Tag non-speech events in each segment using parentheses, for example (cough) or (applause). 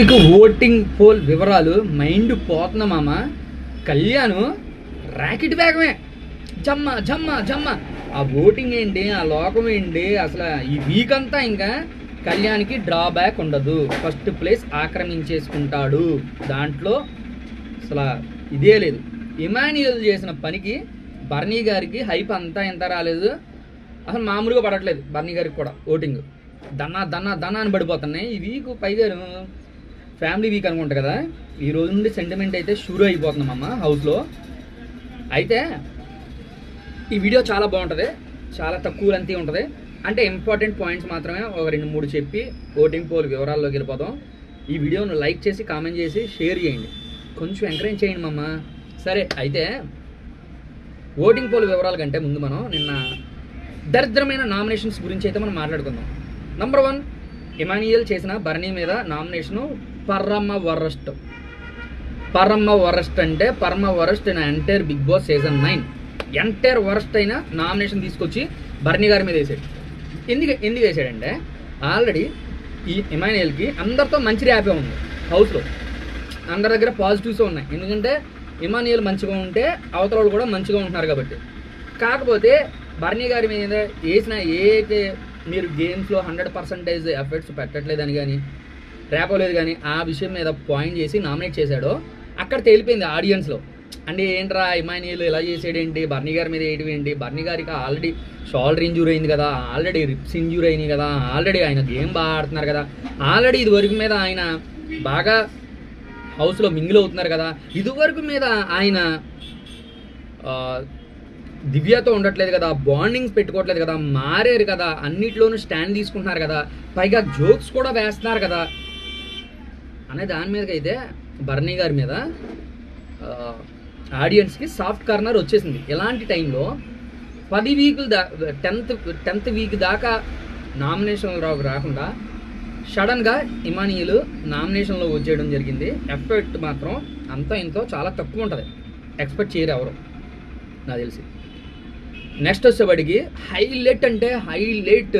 మీకు voting poll వివరాలు mind పోతున్నా మామ. కళ్యాణ్ ర్యాకెట్ వేగమే. జమ్మ జమ్మ జమ్మ. ఆ ఓటింగ్ ఏంటి ఆ లోకం ఏంటి అసలు ఈ వీక్ అంతా ఇంకా కళ్యాణ్కి డ్రాబ్యాక్ ఉండదు. ఫస్ట్ ప్లేస్ ఆక్రమించేసుకుంటాడు. దాంట్లో అసలు ఇదే లేదు. ఇమాన్యుయల్ చేసిన పనికి బర్నీ గారికి హైప్ అంతా ఎంత రాలేదు. అసలు మామూలుగా పడట్లేదు బర్నీ గారికి కూడా ఓటింగ్ దన్నా దన్నా దన్నా అని పడిపోతున్నాయి. ఈ వీక్ పైగా ఫ్యామిలీ వీక్ అనుకుంటా కదా ఈ రోజు నుండి సెంటిమెంట్ అయితే షూర్ అయిపోతున్నామమ్మ హౌస్లో అయితే ఈ వీడియో చాలా బాగుంటుంది చాలా తక్కువ లెంతీ ఉంటుంది. అంటే ఇంపార్టెంట్ పాయింట్స్ మాత్రమే ఒక రెండు మూడు చెప్పి ఓటింగ్ పోల్ వివరాల్లోకి వెళ్ళిపోతాం. ఈ వీడియోను లైక్ చేసి కామెంట్ చేసి షేర్ చేయండి. కొంచెం ఎంకరేజ్ చేయండి మమ్మ సరే అయితే ఓటింగ్ పోల్ వివరాల కంటే ముందు మనం నిన్న దరిద్రమైన నామినేషన్స్ గురించి అయితే మనం మాట్లాడుకుందాం. నంబర్ వన్ ఇమానియల్ చేసిన బర్నీ మీద నామినేషను పర్రమ్మ వరస్ట్ పరమ వరస్ట్ అంటే పరమ worst in entire Bigg Boss season nine. Entire worst అయిన నామినేషన్ తీసుకొచ్చి బర్నీ గారి మీద వేసాడు. ఎందుకు ఎందుకు వేసాడంటే ఆల్రెడీ ఈ ఇమానియల్కి అందరితో మంచి ర్యాపే ఉంది హౌస్లో. అందరి దగ్గర పాజిటివ్స్ ఉన్నాయి. ఎందుకంటే ఇమానియల్ మంచిగా ఉంటే అవతల వాళ్ళు కూడా మంచిగా ఉంటున్నారు కాబట్టి. కాకపోతే బర్నీ గారి మీద వేసిన ఏ మీరు గేమ్స్లో హండ్రెడ్ పర్సెంటేజ్ ఎఫర్ట్స్ పెట్టట్లేదని కానీ రేపలేదు కానీ ఆ విషయం మీద పాయింట్ చేసి నామినేట్ చేశాడో. అక్కడ తేలిపోయింది ఆడియన్స్లో అంటే ఏంట్రా ఇమానియల్ ఇలా చేసేడేంటి? బర్నీ గారి మీద వేయడం ఏంటి? బర్నీ గారికి ఆల్రెడీ షోల్డర్ ఇంజూర్ అయింది కదా ఆల్రెడీ రిప్స్ ఇంజూర్ అయినాయి కదా ఆల్రెడీ ఆయన గేమ్ బాగా ఆడుతున్నారు కదా ఆల్రెడీ ఇది వరకు మీద ఆయన బాగా హౌస్లో మింగిల్ అవుతున్నారు కదా ఇదివరకు మీద ఆయన దివ్యతో ఉండట్లేదు కదా బాండింగ్స్ పెట్టుకోవట్లేదు కదా మారారు కదా అన్నిట్లోనూ స్టాండ్ తీసుకుంటున్నారు కదా పైగా జోక్స్ కూడా వేస్తున్నారు కదా. అనే దాని మీదకి అయితే బర్నీ గారి మీద ఆడియన్స్కి సాఫ్ట్ కార్నర్ వచ్చేసింది. ఎలాంటి టైంలో పది వీకులు దా టెన్త్ టెన్త్ వీక్ దాకా నామినేషన్ రావు రాకుండా సడన్గా ఇమానియులు నామినేషన్లో వచ్చేయడం జరిగింది. ఎఫెక్ట్ మాత్రం అంత ఇంతో చాలా తక్కువ ఉంటుంది. ఎక్స్పెక్ట్ చేయరు ఎవరు నాకు తెలిసి. నెక్స్ట్ వచ్చేవాడికి హైలైట్ అంటే హైలైట్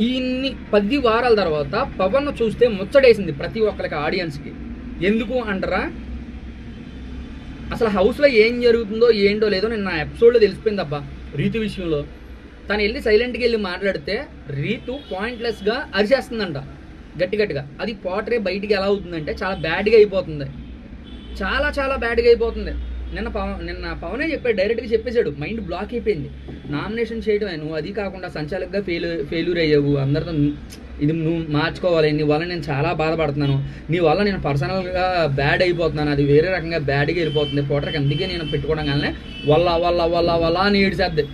ఇన్ని పది వారాల తర్వాత పవన్ చూస్తే ముచ్చడేసింది ప్రతి ఒక్కరికి ఆడియన్స్కి. ఎందుకు అంటారా? అసలు హౌస్లో ఏం జరుగుతుందో ఏంటో లేదో నేను నా ఎపిసోడ్లో తెలిసిపోయింది అబ్బా రీతు విషయంలో. తను వెళ్ళి సైలెంట్కి వెళ్ళి మాట్లాడితే రీతు పాయింట్లెస్గా అరిచేస్తుందంట. గట్టి గట్టిగా. అది పోటరే బయటికి ఎలా అవుతుందంటే చాలా బ్యాడ్గా అయిపోతుంది. చాలా చాలా బ్యాడ్గా అయిపోతుంది. నిన్న పవన్ నిన్న పవనే చెప్పాడు డైరెక్ట్గా చెప్పేశాడు. మైండ్ బ్లాక్ అయిపోయింది. నామినేషన్ చేయడమే నువ్వు అది కాకుండా సంచాలకుగా ఫెయిల్ ఫెయిల్యూర్ అయ్యావు. అందరితో ఇది నువ్వు మార్చుకోవాలి. నీ వల్ల నేను చాలా బాధపడుతున్నాను. నీ వల్ల నేను పర్సనల్గా బ్యాడ్ అయిపోతున్నాను. అది వేరే రకంగా బ్యాడ్గా వెళ్ళిపోతుంది. పోటర్కి అందుకే నేను పెట్టుకోవడం కానీ వల్ల వల్ల వల్ల వల్ల అని ఏడిసేద్ది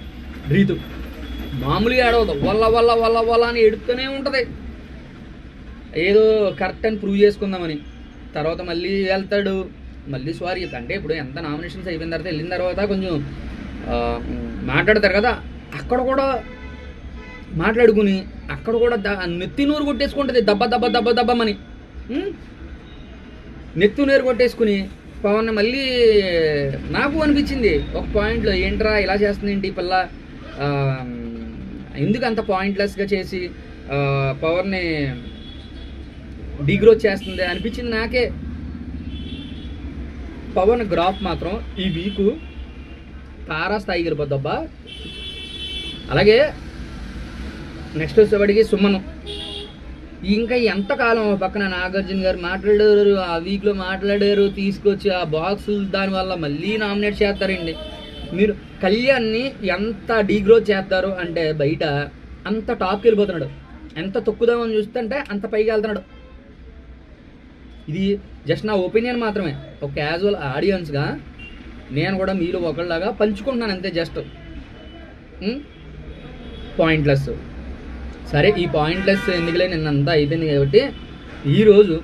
రీతు మామూలుగా ఏడవదు. వల్ల వల్ల వల్ల వల్ల అని ఏడుతూనే ఉంటుంది. ఏదో కరెక్ట్ అని ప్రూవ్ చేసుకుందామని. తర్వాత మళ్ళీ వెళ్తాడు. మళ్ళీ సారీ అంటే ఇప్పుడు ఎంత నామినేషన్స్ అయిపోయిన తర్వాత వెళ్ళిన తర్వాత కొంచెం మాట్లాడతారు కదా అక్కడ కూడా మాట్లాడుకుని అక్కడ కూడా నెత్తి నూరు కొట్టేసుకుంటుంది. దబ్బ దబ్బ దబ్బ దబ్బమని నెత్తి నూరు కొట్టేసుకుని పవన్ మళ్ళీ నాకు అనిపించింది ఒక పాయింట్లో ఏంట్రా ఇలా చేస్తుంది ఏంటి పిల్ల? ఎందుకు అంత పాయింట్లెస్గా చేసి పవర్ని డిగ్రోత్ చేస్తుంది అనిపించింది నాకే. పవన్ గ్రాఫ్ మాత్రం ఈ వీకు తారాస్థాయి స్థాయికి అలాగే నెక్స్ట్ వచ్చేవాడికి సుమను. ఇంకా ఎంతకాలం పక్కన నాగార్జున గారు మాట్లాడారు ఆ వీక్లో మాట్లాడారు తీసుకొచ్చి ఆ బాక్స్ దానివల్ల మళ్ళీ నామినేట్ చేస్తారండి. మీరు కళ్యాణ్ని ఎంత డీగ్రోత్ చేస్తారు అంటే బయట అంత టాప్కి వెళ్ళిపోతున్నాడు. ఎంత తొక్కుదామని చూస్తుంటే అంత పైకి వెళ్తున్నాడు. ఇది జస్ట్ నా ఒపీనియన్ మాత్రమే. ఒక క్యాజువల్ ఆడియన్స్గా నేను కూడా మీలో ఒకళ్ళలాగా పంచుకుంటున్నాను అంతే జస్ట్ పాయింట్లెస్ సరే ఈ పాయింట్లెస్ ఎందుకులే నిన్న అంతా అయిపోయింది కాబట్టి ఈరోజు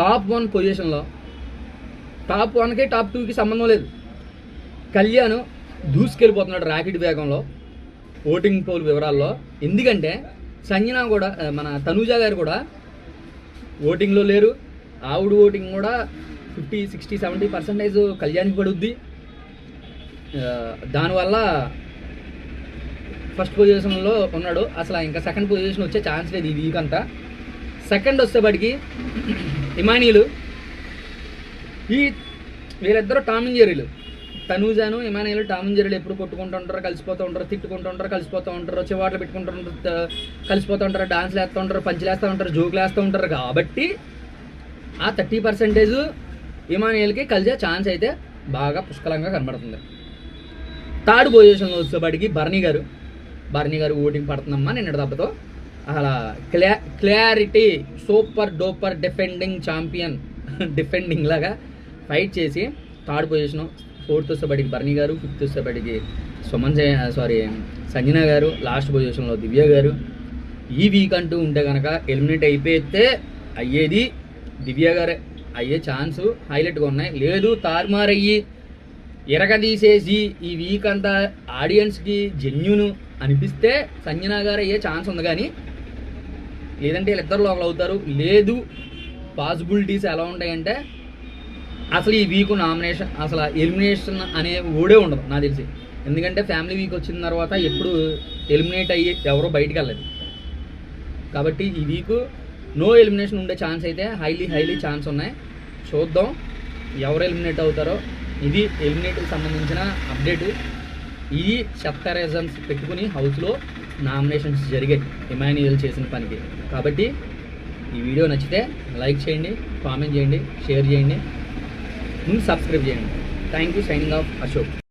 టాప్ వన్ పొజిషన్లో టాప్ వన్కి టాప్ టూకి సంబంధం లేదు. కళ్యాణ్ దూసుకెళ్ళిపోతున్నాడు ర్యాకెట్ వేగంలో ఓటింగ్ పోల్ వివరాల్లో. ఎందుకంటే సంజన కూడా మన తనూజ గారు కూడా ఓటింగ్లో లేరు. ఆవిడ ఓటింగ్ కూడా ఫిఫ్టీ సిక్స్టీ సెవెంటీ పర్సెంటేజ్ కళ్యాణ్కి పడుద్ది. దానివల్ల ఫస్ట్ పొజిషన్లో ఉన్నాడు. అసలు ఇంకా సెకండ్ పొజిషన్ వచ్చే ఛాన్స్ లేదు ఈ వీక్ అంతా. సెకండ్ వచ్చేపటికి ఇమానీలు. ఈ వీళ్ళిద్దరు టామ్ జెరీలు తనూజాను ఇమానీలు టామ్ జెరీలు ఎప్పుడు కొట్టుకుంటూ ఉంటారు కలిసిపోతూ ఉంటారు తిట్టుకుంటూ ఉంటారు కలిసిపోతూ ఉంటారు చివాట్లు పెట్టుకుంటూ ఉంటారు కలిసిపోతూ ఉంటారు డాన్స్లు వేస్తూ ఉంటారు పంచులు వేస్తూ ఉంటారు జోకులు వేస్తూ ఉంటారు కాబట్టి ఆ థర్టీ పర్సెంటేజ్ ఇమానియల్కి కలిసే ఛాన్స్ అయితే బాగా పుష్కలంగా కనబడుతుంది. థర్డ్ పొజిషన్లో వచ్చేపాటికి బర్నీ గారు. బర్నీ గారు ఓటింగ్ పడుతుందమ్మా నిన్నటి దెబ్బతో అలా క్లా clarity super duper defending champion (laughs) defending లాగా ఫైట్ చేసి థర్డ్ పొజిషన్ ఫోర్త్ వచ్చేపాటికి బర్నీ గారు ఫిఫ్త్ వచ్చేపాటికి సుమన్ సారీ సంజన గారు లాస్ట్ పొజిషన్లో దివ్య గారు. ఈ వీక్ అంటూ ఉంటే కనుక ఎలిమినేట్ అయిపోతే అయ్యేది దివ్య గారే. అయ్యే ఛాన్స్ హైలైట్గా ఉన్నాయి. లేదు తారుమారయ్యి ఎరగదీసేసి ఈ వీక్ అంతా ఆడియన్స్కి జెన్యున్ అనిపిస్తే సంజనా గారు అయ్యే ఛాన్స్ ఉంది కానీ లేదంటే వీళ్ళిద్దరు లోకల్ అవుతారు. లేదు పాసిబిలిటీస్ ఎలా ఉంటాయంటే అసలు ఈ వీక్ నామినేషన్ అసలు ఎలిమినేషన్ అనే ఓడే ఉండదు నాకు తెలిసి. ఎందుకంటే ఫ్యామిలీ వీక్ వచ్చిన తర్వాత ఎప్పుడు ఎలిమినేట్ అయ్యి ఎవరో బయటికి వెళ్ళదు కాబట్టి ఈ వీక్ నో ఎలిమినేషన్ ఉండే ఛాన్స్ అయితే హైలీ హైలీ ఛాన్స్ ఉన్నాయి. చూద్దాం ఎవరు ఎలిమినేట్ అవుతారో. ఇది ఎలిమినేట్కి సంబంధించిన అప్డేట్ ఈ చెత్త రీజన్స్ పెట్టుకుని హౌస్లో నామినేషన్స్ జరిగాయి. ఇమాన్యుయల్ చేసిన పనికి. కాబట్టి ఈ వీడియో నచ్చితే లైక్ చేయండి కామెంట్ చేయండి షేర్ చేయండి. ముందు సబ్స్క్రైబ్ చేయండి. Thank you signing off Ashok